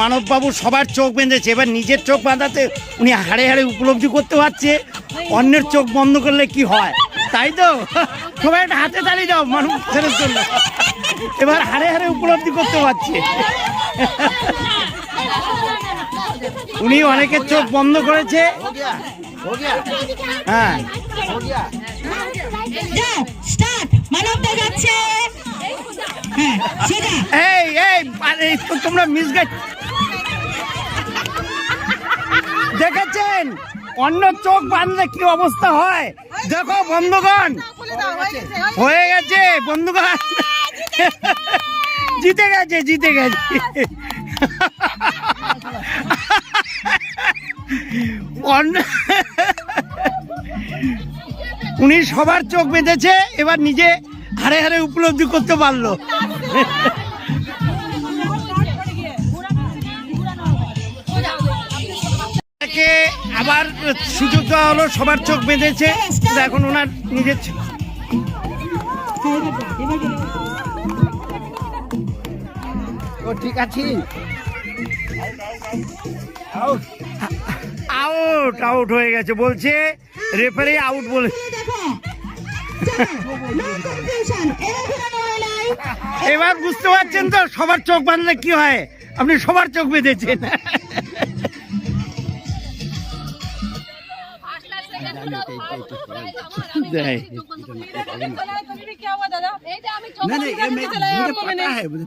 মানববাবু সবার চোখ বেঁধেছে। এবার নিজের চোখ বাঁধাতে উনি হাড়ে হাড়ে উপলব্ধি করতে পারছে। অন্যের চোখ বন্ধ করলে কি হয়? তাই তো? সবাই একটা হাতে তালি দাও মানুষ ছেলের জন্য। এবার হাড়ে হাড়ে উপলব্ধি করতে পারছে। উনি অনেকের চোখ বন্ধ করেছে। হ্যাঁ। যাও স্টার্ট। মানবটা যাচ্ছে। হ্যাঁ তো তোমরা মিস দেখেছেন? অন্য চোখ বাঁধলে কি অবস্থা হয়? দেখো, বন্ধুগণ। হয়ে গেছে, বন্ধুগণ। জিতে গেছে জিতে গেছে। উনি সবার চোখ বেঁধেছে, এবার নিজে হারে হারে উপলব্ধি করতে পারল। তাকে আবার সুযোগ দেওয়া হলো সবার চোখ বেঁধেছে। এখন ওনার নিজের ও ঠিক আছে। আউট আউট হয়ে গেছে বলছে রেফারি আউট বলে। এবার বুঝতে পারছেন তো সবার চোখ বাঁধলে কি হয়? আপনি সবার চোখ বেঁধেছেন। দেয়। नहीं